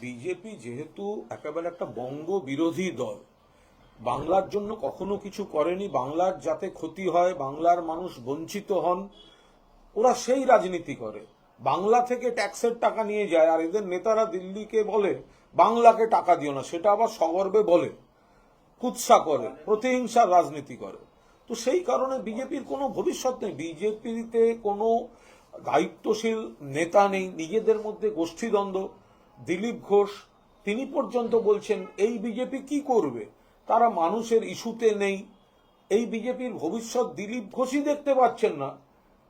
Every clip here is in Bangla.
বিজেপি যেহেতু একেবারে একটা বঙ্গ বিরোধী দল, বাংলার জন্য কখনো কিছু করেনি, বাংলার যাতে ক্ষতি হয়, বাংলার মানুষ বঞ্চিত হন, ওরা সেই রাজনীতি করে। বাংলা থেকে ট্যাক্সের টাকা নিয়ে যায়, আর এদের নেতারা দিল্লিকে বলে, বাংলাকে টাকা দিও না, সেটা আবার সগর্বে বলে, কুৎসা করে, প্রতিহিংসার রাজনীতি করে। তো সেই কারণে বিজেপির কোনো ভবিষ্যৎ নেই। বিজেপিতে কোনো দায়িত্বশীল নেতা নেই, নিজেদের মধ্যে গোষ্ঠীদ্বন্দ্ব। দিলীপ ঘোষ, তিনি পর্যন্ত বলছেন, এই বিজেপি কি করবে? তারা মানুষের ইস্যুতে নেই। এই বিজেপির ভবিষ্যৎ দিলীপ ঘোষই দেখতে পাচ্ছেন না।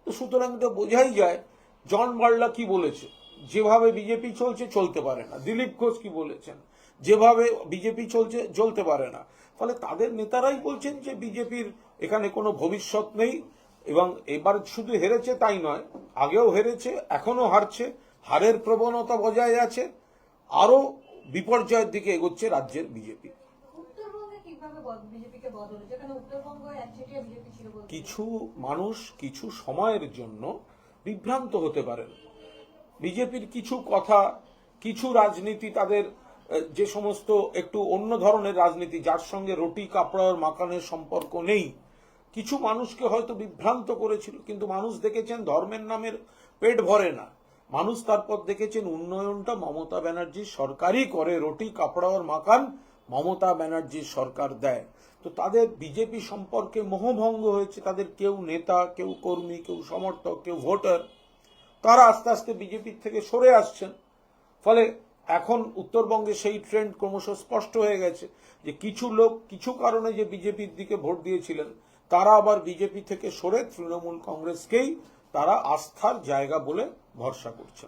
তো সুতরাং এটা বোঝাই যায়, জন বার্লা কি বলেছে? যেভাবে বিজেপি চলছে, চলতে পারে না। দিলীপ ঘোষ কি বলেছেন? যেভাবে বিজেপি চলছে, চলতে পারে না। ফলে তাদের নেতারাই বলছেন যে, বিজেপির এখানে কোনো ভবিষ্যৎ নেই। এবং এবার শুধু হেরেছে তাই নয় আগেও হেরেছে এখনও হারছে হারের প্রবণতা বজায় আছে আরও বিপর্যয়ের দিকে এগোচ্ছে রাজ্যের বিজেপি। কিছু মানুষ কিছু সময়ের জন্য বিভ্রান্ত হতে পারেন। বিজেপির কিছু কথা কিছু রাজনীতি তাদের যে সমস্ত একটু অন্য ধরনের রাজনীতি যার সঙ্গে রুটি কাপড়ার মাকানের সম্পর্ক নেই কিছু মানুষকে হয়তো বিভ্রান্ত করেছিল, কিন্তু মানুষ দেখেছেন ধর্মের নামের পেট ভরে না। মানুষ তারপর দেখেছেন উন্নয়নটা মমতা ব্যানার্জির সরকারই করে, রুটি কাপড়া কাপড়ার মাকান মমতা ব্যানার্জির সরকার দেয়। তো তাদের বিজেপি সম্পর্কে মোহভঙ্গ হয়েছে, তাদের কেউ নেতা, কেউ কর্মী, কেউ সমর্থক, কেউ ভোটার, তারা আস্তে আস্তে বিজেপির থেকে সরে আসছেন। ফলে এখন উত্তরবঙ্গে সেই ট্রেন্ড ক্রমশ স্পষ্ট হয়ে গেছে যে কিছু লোক, কিছু কারণে যে বিজেপির দিকে ভোট দিয়েছিলেন তারা আবার বিজেপি থেকে সরে তৃণমূল কংগ্রেসকেই তারা আস্থার জায়গা বলে ভরসা পেয়েছে।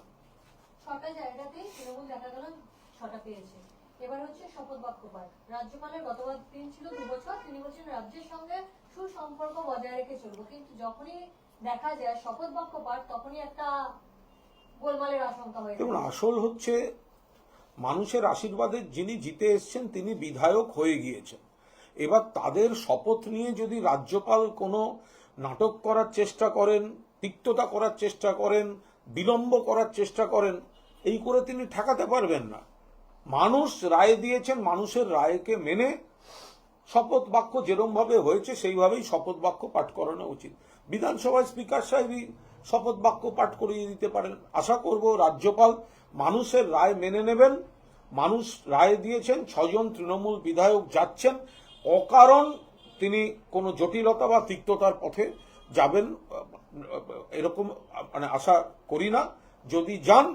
এবার হচ্ছে শপথ বাক্য পাঠ রাজ্যপালের গতবার দিন ছিল দু বছর তিনি বলছেন রাজ্যের সঙ্গে সুসম্পর্ক বজায় রেখে চলবো। কিন্তু যখনই দেখা যায় শপথ বাক্য পাঠ তখনই একটা গোলমালের আশঙ্কা হয়ে দেখুন আসল হচ্ছে মানুষের আশীর্বাদে যিনি জিতে এসছেন তিনি বিধায়ক হয়ে গিয়েছেন। এবার তাদের শপথ নিয়ে যদি রাজ্যপাল কোনো নাটক করার চেষ্টা করেন, তিক্ততা করার চেষ্টা করেন, বিলম্ব করার চেষ্টা করেন, এই করে তিনি ঠেকাতে পারবেন না। মানুষ রায় দিয়েছেন, মানুষের রায়কে মেনে শপথ বাক্য যেরম ভাবে হয়েছে, সেইভাবেই শপথ বাক্য পাঠ করানো উচিত। বিধানসভায় স্পিকার সাহেবই শপথ বাক্য পাঠ করিয়ে দিতে পারেন। আশা করব রাজ্যপাল মানুষের রায় মেনে নেবেন। মানুষ রায় দিয়েছেন, ছজন তৃণমূল বিধায়ক যাচ্ছেন। অকারণ তিনি কোনো জটিলতা বা তিক্ততার পথে যাবেন, এরকম মানে আশা করি না। যদি যান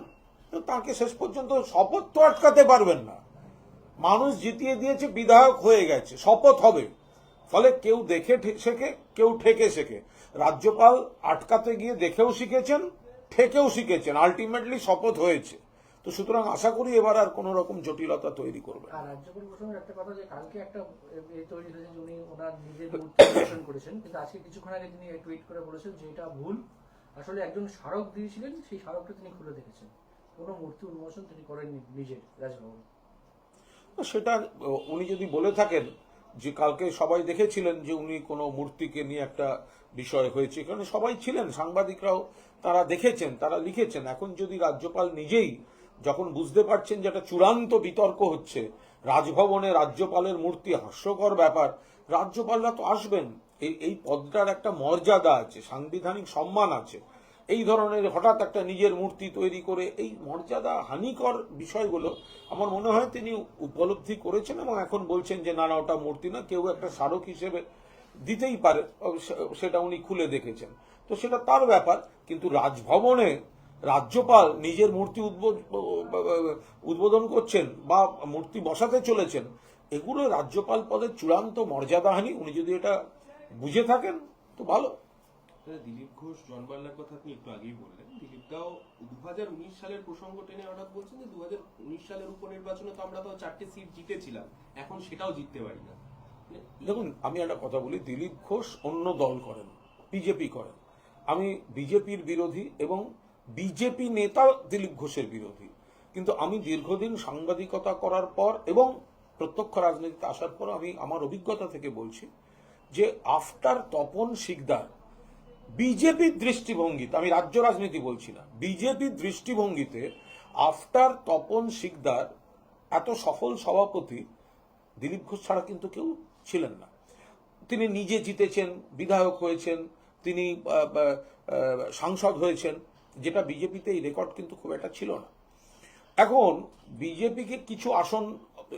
তাকে শেষ পর্যন্ত শপথ তো আটকাতে পারবেন না। মানুষ জিতিয়ে দিয়েছে, বিধায়ক হয়ে গেছে, শপথ হবে। ফলে কেউ দেখে শেখে, কেউ ঠেকে শেখে। রাজ্যপাল আটকাতে গিয়ে দেখেও শিখেছেন, ঠেকেও শিখেছেন। আলটিমেটলি শপথ হয়েছে। তো সুতরাং আশা করি এবার আর কোনো রকম জটিলতা তৈরি করবে আর রাজ্যপাল প্রসঙ্গে একটা কথা যে কালকে একটা তৈরি হয়েছে যে উনি ওনার নিজের মূর্তি করেছেন কিন্তু আজকে কিছুক্ষণ আগে তিনি টুইট করে বলেছেন যে এটা ভুল। আসলে একজন স্মারক দিয়েছিলেন সেই স্মারকটা তিনি খুলে দেখেছেন। কোনো মূর্তি উন্মোচন তিনি করেননি নিজের রাজভবন। সেটা উনি যদি বলে থাকেন যে কালকে সবাই দেখেছিলেন যে উনি কোনো মূর্তিকে নিয়ে একটা বিষয় হয়েছে এখানে সবাই ছিলেন সাংবাদিকরাও তারা দেখেছেন তারা লিখেছেন। এখন যদি রাজ্যপাল নিজেই যখন বুঝতে পারছেন যে একটা চূড়ান্ত বিতর্ক হচ্ছে, রাজভবনে রাজ্যপালের মূর্তি হাস্যকর ব্যাপার, রাজ্যপালরা তো আসবেন। এই এই পদটার একটা মর্যাদা আছে, সাংবিধানিক সম্মান আছে। এই ধরনের হঠাৎ একটা নিজের মূর্তি তৈরি করে এই মর্যাদা হানিকর বিষয়গুলো আমার মনে হয় তিনি উপলব্ধি করেছেন এবং এখন বলছেন যে, না না, ওটা মূর্তি না, কেউ একটা স্মারক হিসেবে দিতেই পারে। সেটা উনি খুলে দেখেছেন। তো সেটা তার ব্যাপার, কিন্তু রাজভবনে রাজ্যপাল নিজের মূর্তি উদ্বোধ- উদ্বোধন করছেন বা মূর্তি বসাতে চলেছেন এগুলো রাজ্যপাল পদের চূড়ান্ত মর্যাদাহানি উনি যদি এটা বুঝে থাকেন তো ভালো। দিলীপ ঘোষ জনবাল্লার কথা আপনি একটু আগেই বললেন। দিলীপটাও দু হাজার উনিশ সালের প্রসঙ্গ টেনে হঠাৎ বলছেন যে দু হাজার উনিশ সালের উপনির্বাচনে তো আমরা তো চারটে সিট জিতেছিলাম এখন সেটাও জিততে পারি না। মানে দেখুন আমি একটা কথা বলি দিলীপ ঘোষ অন্য দল করেন বিজেপি করেন। আমি বিজেপির বিরোধী এবং বিজেপি নেতা দিলীপ ঘোষের বিরোধী। কিন্তু আমি দীর্ঘদিন সাংবাদিকতা করার পর এবং প্রত্যক্ষ রাজনীতিতে আসার পর আমি আমার অভিজ্ঞতা থেকে বলছি যে আফটার তপন শিকদার বিজেপির দৃষ্টিভঙ্গিতে, আমি রাজ্য রাজনীতি বলছি না বিজেপির দৃষ্টিভঙ্গিতে আফটার তপন শিকদার এত সফল সভাপতি দিলীপ ঘোষ ছাড়া কিন্তু কেউ ছিলেন না। তিনি নিজে জিতেছেন, বিধায়ক হয়েছেন, তিনি সাংসদ হয়েছেন। যেটা বিজেপিতে এই রেকর্ড কিন্তু খুব একটা ছিল না। এখন বিজেপিকে কিছু আসন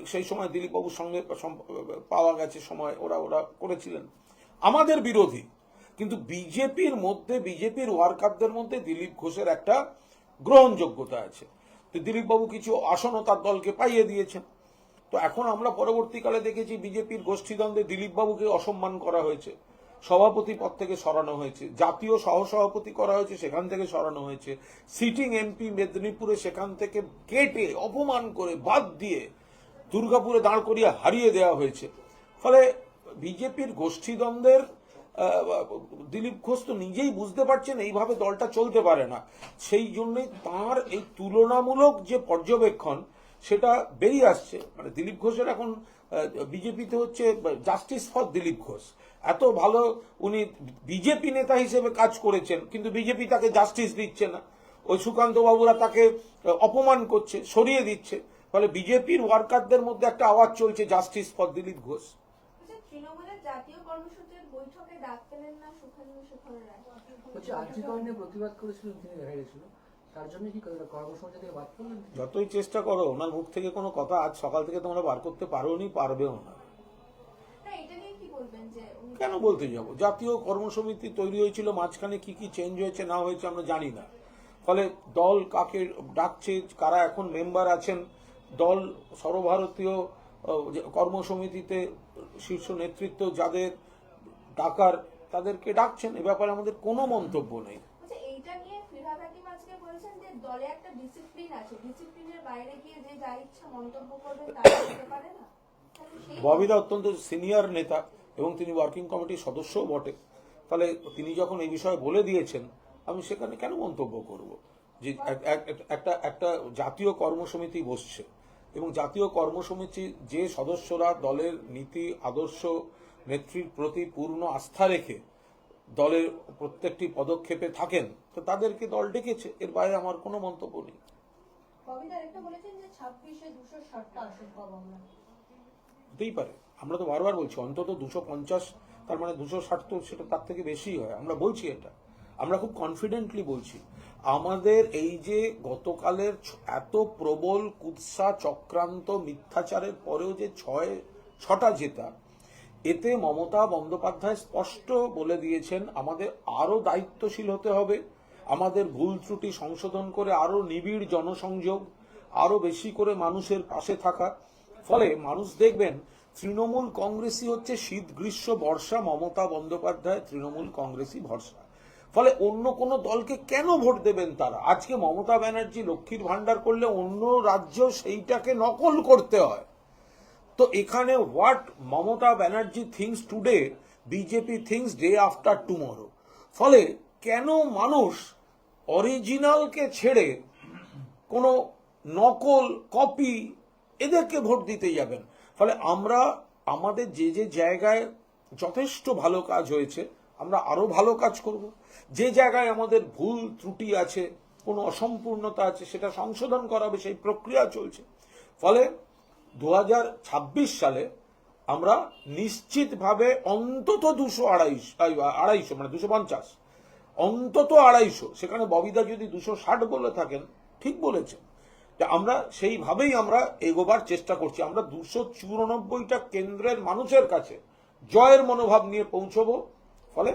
সেই সময় দিলীপবাবুর সঙ্গে পাওয়া গেছে সময়, ওরা ওরা করেছিলেন। আমাদের বিরোধী। কিন্তু বিজেপির মধ্যে, বিজেপির ওয়ার্কারদের মধ্যে দিলীপ ঘোষের একটা গ্রহণযোগ্যতা আছে। তো দিলীপবাবু কিছু আসনও তার দলকে পাইয়ে দিয়েছেন। তো এখন আমরা পরবর্তীকালে দেখেছি বিজেপির গোষ্ঠীদ্বন্দ্বে দিলীপবাবুকে অসম্মান করা হয়েছে। সভাপতি পদ থেকে সরানো হয়েছে। জাতীয় সহসভাপতি করা হয়েছে, সেখান থেকে সরানো হয়েছে। সিটিং এমপি মেদিনীপুরে সেখান থেকে কেটে, অপমান করে, বাদ দিয়ে দুর্গাপুরে দাঁড় করিয়ে হারিয়ে দেওয়া হয়েছে। ফলে বিজেপির গোষ্ঠীদ্বন্দ্বের দিলীপ ঘোষ তো নিজেই বুঝতে পারছেন এইভাবে দলটা চলতে পারে না। সেই জন্যই তার এই তুলনামূলক যে পর্যবেক্ষণ, সেটা বেরিয়ে আসছে। মানে দিলীপ ঘোষের এখন বিজেপিতে হচ্ছে জাস্টিস ফর দিলীপ ঘোষ। এত ভালো উনি বিজেপি নেতা হিসেবে কাজ করেছেন কিন্তু বিজেপি তাকে জাস্টিস দিচ্ছে না। ওই সুকান্ত বাবুরা তাকে অপমান করছে সরিয়ে দিচ্ছে। ফলে বিজেপির ওয়ার্কারদের মধ্যে একটা আওয়াজ চলছে জাস্টিস ফর দিলীপ ঘোষ। আচ্ছা, তৃণমূলের জাতীয় কর্মসূচির বৈঠকে ডাক পেলেন না শেখর রায়। প্রতিবাদ করেছিলেন তিনি দেখা গেছিল। তার জন্য কি করে কর্মসূচি থেকে বাদ করলেন যতই চেষ্টা করো ওনার মুখ থেকে কোনো কথা আজ সকাল থেকে তোমরা বার করতে পারো নি পারবেও না। না এটা নিয়ে কি বলবেন যে উনি কেন বলতে যাব? জাতীয় কর্মসমিতি তৈরি হয়েছিল মাঝখানে কি কি চেঞ্জ হয়েছে না হয়েছে আমরা জানি না। ফলে দল কাকে ডাকছে কারা এখন মেম্বার আছেন দল সর্বভারতীয় কর্মসমিতিতে শীর্ষ নেতৃত্ব যাদের ডাকার তাদেরকে ডাকছেন এ ব্যাপারে আমাদের কোনো মন্তব্য নেই। বলেছেন যে দলে একটা ডিসিপ্লিন আছে। ডিসিপ্লিনের বাইরে গিয়ে যে যা ইচ্ছা মন্তব্য করবে তা করতে পারে না। ববিদা অত্যন্ত সিনিয়র নেতা এবং তিনি ওয়ার্কিং কমিটির সদস্যও বটে। তাহলে তিনি যখন এই বিষয়ে বলে দিয়েছেন, আমি সেখানে কেন মন্তব্য করব? যে এক- এক- এক- একটা একটা জাতীয় কর্মসমিতি বসছে এবং জাতীয় কর্মসমিতি যে সদস্যরা দলের নীতি, আদর্শ, নেত্রীর প্রতি পূর্ণ আস্থা রেখে দলের প্রত্যেকটি পদক্ষেপে থাকেন তো তাদেরকে দল ডেকেছে। এর বাইরে আমার কোনো মন্তব্য নেই। হতেই পারে। আমরা তো বারবার বলছি অন্তত দুশো পঞ্চাশ তার মানে দুশো ষাট তো সেটা তার থেকে বেশি হয়। আমরা বলছি এটা। আমরা খুব কনফিডেন্টলি বলছি। আমাদের এই যে গতকালের এত প্রবল কুৎসা চক্রান্ত মিথ্যাচারের পরেও যে ছয় ছটা জেতা এতে মমতা বন্দ্যোপাধ্যায় স্পষ্ট বলে দিয়েছেন, আমাদের আরও দায়িত্বশীল হতে হবে, আমাদের ভুল ত্রুটি সংশোধন করে আরও নিবিড় জনসংযোগ আরও বেশি করে মানুষের পাশে থাকা। ফলে মানুষ দেখবেন, তৃণমূল কংগ্রেসই হচ্ছে শীত গ্রীষ্ম বর্ষা মমতা বন্দ্যোপাধ্যায় তৃণমূল কংগ্রেসই ভরসা। ফলে অন্য কোন দলকে কেন ভোট দেবেন তারা? আজকে মমতা ব্যানার্জি লক্ষ্মীর ভান্ডার করলে অন্য রাজ্য সেইটাকে নকল করতে হয়। তো এখানে what Mamata Banerjee thinks today BJP thinks day after tomorrow ফলে কেন মানুষ অরিজিনালকে ছেড়ে কোনো নকল কপি এদেরকে ভোট দিতে যাবেন? ফলে আমরা, আমাদের যে যে জায়গায় যথেষ্ট ভালো কাজ হয়েছে, আমরা আরও ভালো কাজ করব। যে জায়গায় আমাদের ভুল ত্রুটি আছে, কোনো অসম্পূর্ণতা আছে, সেটা সংশোধন করা হবে, সেই প্রক্রিয়া চলছে। ফলে দু সালে আমরা নিশ্চিতভাবে অন্তত দুশো আড়াইশো আড়াইশো মানে দুশো পঞ্চাশ। অন্তত আড়াইশো। সেখানে ববিদা যদি দুশো ষাট বলে থাকেন, ঠিক বলেছেন। যে আমরা সেইভাবেই আমরা এগোবার চেষ্টা করছি। আমরা দুশো চুরানব্বইটা কেন্দ্রের মানুষের কাছে জয়ের মনোভাব নিয়ে পৌঁছবো। ফলে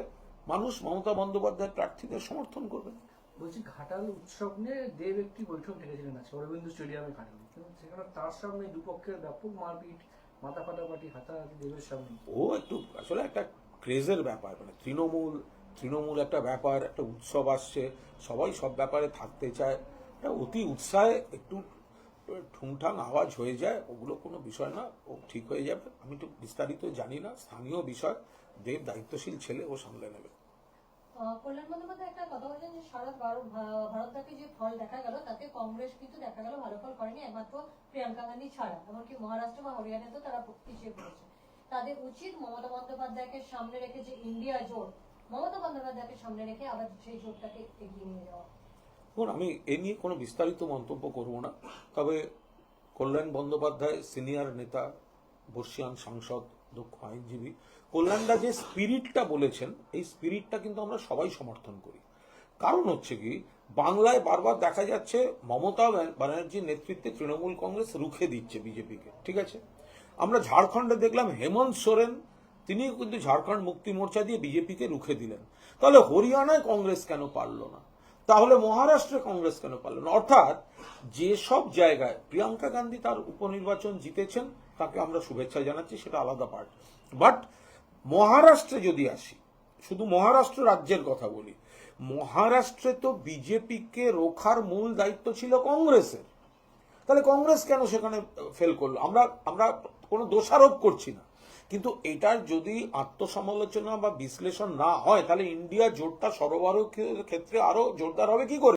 মানুষ মমতা বন্দ্যোপাধ্যায় প্রার্থীদের সমর্থন করবেন বলছি ঘাটাল উৎসব নিয়ে দেব একটি বৈঠক ডেকেছিলেন আছে অরবিন্দু স্টেডিয়ামে ঘাটালে। কিন্তু সেখানে তার সামনে দুপক্ষের ব্যাপক মারপিট, মাথা ফাটাফাটি, হাতাহাতি দেবের সামনে। ও একটু আসলে একটা ক্রেজের ব্যাপার মানে তৃণমূল তৃণমূল একটা ব্যাপার, একটা উৎসব আসছে, সবাই সব ব্যাপারে থাকতে চায়। এটা অতি উৎসাহে একটু ঠুংঠাং আওয়াজ হয়ে যায়, ওগুলো কোনো বিষয় না, ও ঠিক হয়ে যাবে। আমি তো বিস্তারিত জানি না, স্থানীয় বিষয়, দেব দায়িত্বশীল ছেলে ও সামলে নেবে। কল্যাণ বন্দ্যোপাধ্যায় একটা কথা বলেছেন যে সারা ভারতব্যাপী যে ফল দেখা গেল, তাতে কংগ্রেস কিন্তু দেখা গেল ভালো ফল করেনি, একমাত্র প্রিয়াঙ্কা গান্ধী ছাড়া। এমনকি মহারাষ্ট্র বা হরিয়ানাতেও তারা পিছিয়ে পড়েছে। তাদের উচিত মমতা বন্দ্যোপাধ্যায়কে সামনে রেখে যে ইন্ডিয়া জোট, মমতা বন্দ্যোপাধ্যায়কে সামনে রেখে আবার সেই জোটটাকে এগিয়ে নিয়ে যাওয়া। দেখুন আমি এ নিয়ে কোনো বিস্তারিত মন্তব্য করব না। তবে কল্যাণ বন্দ্যোপাধ্যায় সিনিয়র নেতা, বর্ষিয়ান সাংসদ দক্ষ আইনজীবী। কল্যাণদা যে স্পিরিটটা বলেছেন, এই স্পিরিটটা কিন্তু আমরা সবাই সমর্থন করি। কারণ হচ্ছে কি, বাংলায় বারবার দেখা যাচ্ছে মমতা ব্যানার্জির নেতৃত্বে তৃণমূল কংগ্রেস রুখে দিচ্ছে বিজেপিকে, ঠিক আছে? আমরা ঝাড়খণ্ডে দেখলাম হেমন্ত সোরেন, তিনিও কিন্তু ঝাড়খণ্ড মুক্তি মোর্চা দিয়ে বিজেপিকে রুখে দিলেন। তাহলে হরিয়ানায় কংগ্রেস কেন পারল না? তাহলে মহারাষ্ট্রে কংগ্রেস কেন পারল না? অর্থাৎ যেসব জায়গায় প্রিয়াঙ্কা গান্ধী তার উপনির্বাচন জিতেছেন তাকে আমরা শুভেচ্ছা জানাচ্ছি, সেটা আলাদা পার্ট বাট মহারাষ্ট্রে যদি আসি, শুধু মহারাষ্ট্র রাজ্যের কথা বলি, মহারাষ্ট্রে তো বিজেপিকে রোখার মূল দায়িত্ব ছিল কংগ্রেসের। তাহলে কংগ্রেস কেন সেখানে ফেল করল? আমরা আমরা কোনো দোষারোপ করছি না। কিন্তু এটার যদি আত্মসমালোচনা বা বিশ্লেষণ না হয়, তাহলে ইন্ডিয়া জোটটা সরবরাহের ক্ষেত্রে আরও জোরদার হবে কি করে?